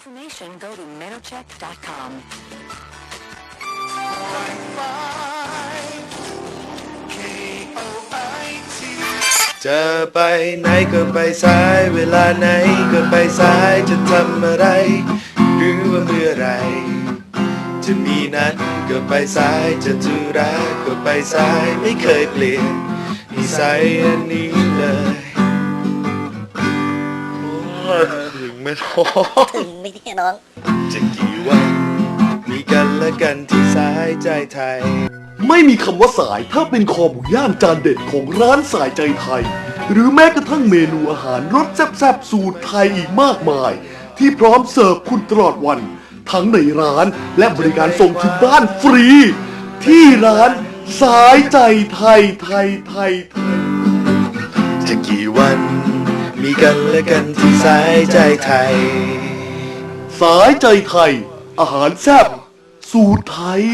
information, go to menocheck.com. จะไปไหนก็ไปสาย เวลาไหนก็ไปสาย จะทำอะไร หรือว่าเมื่อไหรจะมีนัดก็ไปสาย จะธุระก็ไปสาย ไม่เคยเปลี่ยนนิสัยอันนี้เลย ไม่ท้อถึงไม่เนี่ยน้อง จะกี่วันมีกันและกันที่สายใจไทย ไม่มีคำว่าสายถ้าเป็นคอหมูย่างจานเด็ดของร้านสายใจไทย หรือแม้กระทั่งเมนูอาหารรสแซ่บๆสูตรไทยอีกมากมาย ที่พร้อมเสิร์ฟคุณตลอดวัน ทั้งในร้านและบริการส่งถึงบ้านฟรี ที่ร้านสายใจไทยไทยไทยไทย จะกี่วัน มีกันและกันที่สายใจไทย สายใจไทย อาหารแซ่บสูตรไทย